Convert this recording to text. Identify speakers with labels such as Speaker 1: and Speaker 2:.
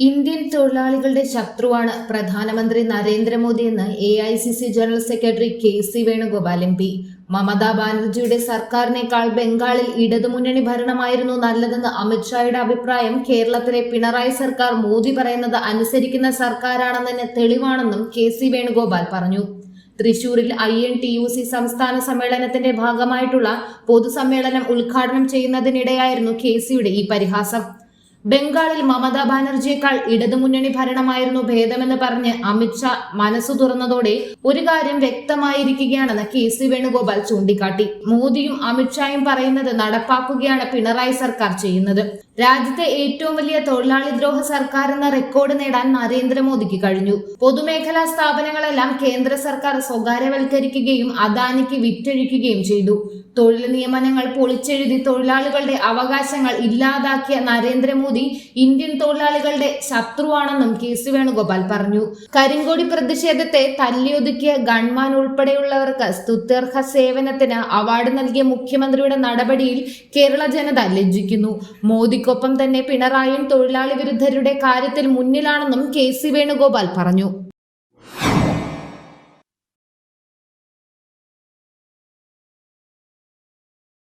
Speaker 1: Indian തൊഴിലാളികളുടെ ശത്രുവാണ് പ്രധാനമന്ത്രി നരേന്ദ്രമോദി എന്ന് A I C C general secretary K C Venugopal M P Mamata ബാനർജിയുടെ സർക്കാരിനേക്കാൾ ബംഗാളിൽ ഇടതുമുന്നണി ഭരണമായിരുന്നു നല്ലതെന്ന് അമിത്ഷായുടെ അഭിപ്രായം കേരളത്തിലെ പിണറായി സർക്കാർ മോദി പറയുന്നത് അനുസരിക്കുന്ന സർക്കാരാണെന്നതിന് തെളിവാണെന്നും കെ സി വേണുഗോപാൽ പറഞ്ഞു. തൃശൂരിൽ I N T U C സംസ്ഥാന സമ്മേളനത്തിന്റെ ഭാഗമായിട്ടുള്ള പൊതുസമ്മേളനം ഉദ്ഘാടനം ചെയ്യുന്നതിനിടെയായിരുന്നു കെ സിയുടെ ഈ പരിഹാസം. ബംഗാളിൽ മമതാ ബാനർജിയേക്കാൾ ഇടതുമുന്നണി ഭരണമായിരുന്നു ഭേദമെന്ന് പറഞ്ഞ് അമിത്ഷാ മനസ്സു തുറന്നതോടെ ഒരു കാര്യം വ്യക്തമായിരിക്കുകയാണെന്ന് കെ സി വേണുഗോപാൽ ചൂണ്ടിക്കാട്ടി. മോദിയും അമിത്ഷായും പറയുന്നത് നടപ്പാക്കുകയാണ് പിണറായി സർക്കാർ ചെയ്യുന്നത്. രാജ്യത്തെ ഏറ്റവും വലിയ തൊഴിലാളി ദ്രോഹ സർക്കാർ എന്ന റെക്കോർഡ് നേടാൻ നരേന്ദ്രമോദിക്ക് കഴിഞ്ഞു. പൊതുമേഖലാ സ്ഥാപനങ്ങളെല്ലാം കേന്ദ്ര സർക്കാർ സ്വകാര്യവൽക്കരിക്കുകയും അദാനിക്ക് വിറ്റഴിക്കുകയും ചെയ്തു. തൊഴിൽ നിയമനങ്ങൾ പൊളിച്ചെഴുതി തൊഴിലാളികളുടെ അവകാശങ്ങൾ ഇല്ലാതാക്കിയ നരേന്ദ്രമോദി ഇന്ത്യൻ തൊഴിലാളികളുടെ ശത്രുവാണെന്നും കെ സി വേണുഗോപാൽ പറഞ്ഞു. കരിങ്കോടി പ്രതിഷേധത്തെ തല്ലിയൊതുക്കിയ ഗൺമാൻ ഉൾപ്പെടെയുള്ളവർക്ക് സ്തുത്യർഹ സേവനത്തിന് അവാർഡ് നൽകിയ മുഖ്യമന്ത്രിയുടെ നടപടിയിൽ കേരള ജനത ലജ്ജിക്കുന്നു. മോദിക്കൊപ്പം തന്നെ പിണറായിയും തൊഴിലാളി വിരുദ്ധരുടെ കാര്യത്തിൽ മുന്നിലാണെന്നും കെ സി വേണുഗോപാൽ പറഞ്ഞു.